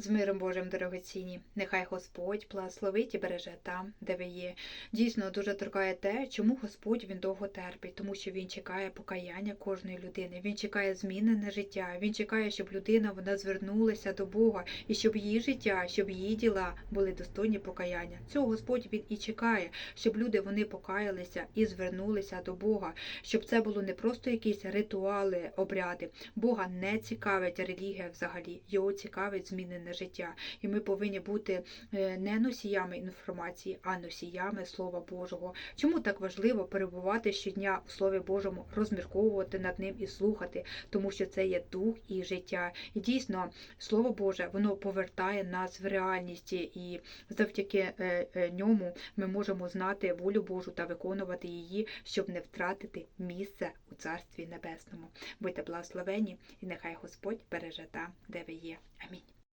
З миром Божим, дорогоцінні, нехай Господь благословить і береже там, де ви є. Дійсно, дуже торкає те, чому Господь він довго терпить, тому що він чекає покаяння кожної людини. Він чекає зміни на життя. Він чекає, щоб людина вона звернулася до Бога і щоб її життя, щоб її діла були достойні покаяння. Цього Господь він і чекає, щоб люди вони покаялися і звернулися до Бога, щоб це було не просто якісь ритуали, обряди. Бога не цікавить релігія взагалі, його цікавить змінене життя. І ми повинні бути е, не носіями інформації, а носіями Слова Божого. Чому так важливо перебувати щодня у Слові Божому, розмірковувати над ним і слухати, тому що це є дух і життя. І дійсно, Слово Боже, воно повертає нас в реальність, і завдяки е, е, ньому ми можемо знати волю Божу та виконувати її, щоб не втратити місце у Царстві Небесному. Будьте благословені, і нехай Господь береже там, де ви є. Амінь.